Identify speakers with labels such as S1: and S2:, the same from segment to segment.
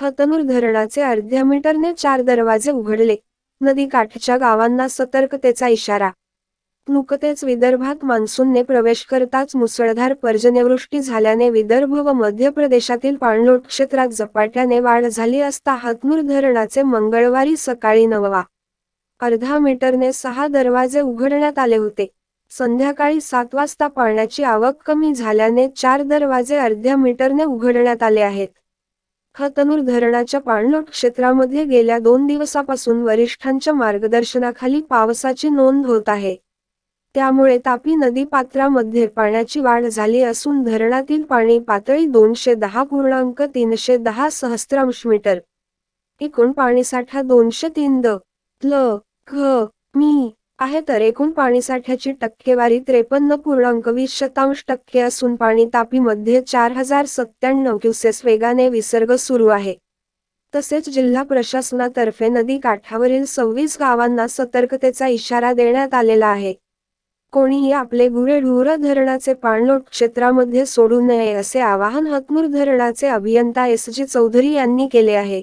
S1: खतनूर धरणाचे अर्ध्या मीटरने चार दरवाजे उघडले. नदी काठच्या गावांना सतर्कतेचा इशारा. नुकतेच विदर्भात मान्सूनने प्रवेश करताच मुसळधार पर्जन्यवृष्टी झाल्याने विदर्भ व मध्य प्रदेशातील पाणलोट क्षेत्रात झपाट्याने वाढ झाली असता हतनूर धरणाचे मंगळवारी सकाळी नववा. अर्धा मीटरने सहा दरवाजे उघडण्यात आले होते. संध्याकाळी सात वाजता पाण्याची आवक कमी झाल्याने चार दरवाजे अर्ध्या मीटरने उघडण्यात आले आहेत. हतनूर धरणाच्या पाणलोट क्षेत्रामध्ये गेल्या दोन दिवसापासून वरिष्ठांच्या मार्गदर्शनाखाली पावसाची नोंद होत आहे. त्यामुळे तापी नदी पात्रामध्ये पाण्याची वाढ झाली असून धरणातील पाणी पातळी दोनशे दहा पूर्णांक तीनशे दहा सहस्त्रांश मीटर. एकूण पाणीसाठा दोनशे तीन द ल घ मी आहे तर एकूण पाणीसाठ्याची टक्केवारी त्रेपन्न पूर्णांक वीस शतांश टक्के असून पाणी तापीमध्ये चार हजार सत्त्याण्णव क्युसेस वेगाने विसर्ग सुरू आहे. तसेच जिल्हा प्रशासनातर्फे नदी काठावरील सव्वीस गावांना सतर्कतेचा इशारा देण्यात आलेला आहे. कोणीही आपले गुरेढोर धरणाचे पाणलोट क्षेत्रामध्ये सोडू नये असे आवाहन हतनूर धरणाचे अभियंता एस जी चौधरी यांनी केले आहे.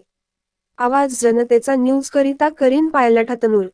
S1: आवाज जनतेचा न्यूज करिता करीन पायलट हतनूर.